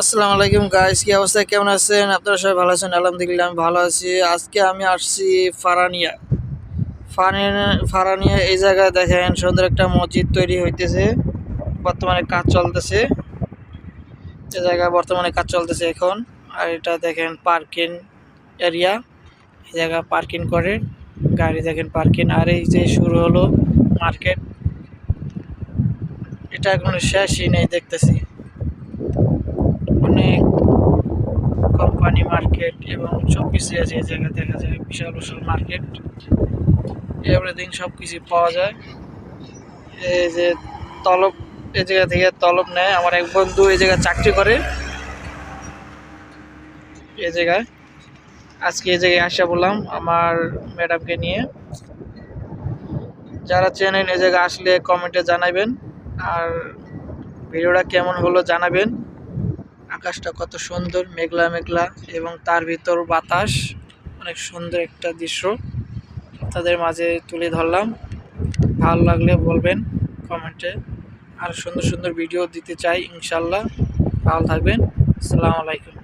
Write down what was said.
আসসালামু আলাইকুম গাইস কি অবস্থা? কেমন আছেন? আপনারা সবাই ভালো আছেন? আলহামদুলিল্লাহ, আমি ভালো আছি। আজকে আমি আসছি ফারানিয়া। ফারানিয়া ফারানিয়া এই জায়গায় দেখেন, সুন্দর একটা মসজিদ তৈরি হইতেছে। বর্তমানে কাজ চলতেছে। এই জায়গায় বর্তমানে কাজ চলতেছে এখন। আর এটা দেখেন পার্কিং এরিয়া এই জায়গায় পার্কিং করে। গাড়ি দেখেন পার্কিং আর এই যে শুরু হলো মার্কেট এটা এখনও শেষই নেই দেখতেছি অনেক কোম্পানি মার্কেট এবং সব কিছু আছে এই জায়গায়, দেখা যায় বিশাল বিশাল মার্কেট এভরিথিং সব কিছু পাওয়া যায়। এই যে তলব, এই জায়গা থেকে তলব নেয়। আমার এক বন্ধু এই জায়গায় চাকরি করে। এই জায়গায়। আজকে এই জায়গায় আসা বললাম আমার ম্যাডামকে নিয়ে। যারা চেনেন এই জায়গায় আসলে কমেন্টে জানাবেন। আর ভিডিওটা কেমন হলো জানাবেন। আকাশটা কত সুন্দর, মেঘলা মেঘলা এবং তার ভিতর বাতাস, অনেক সুন্দর একটা দৃশ্য। তাদের মাঝে তুলে ধরলাম। ভালো লাগলে বলবেন কমেন্টে। আর সুন্দর সুন্দর ভিডিও দিতে চাই ইনশাল্লাহ। ভালো থাকবেন। আসসালামু আলাইকুম।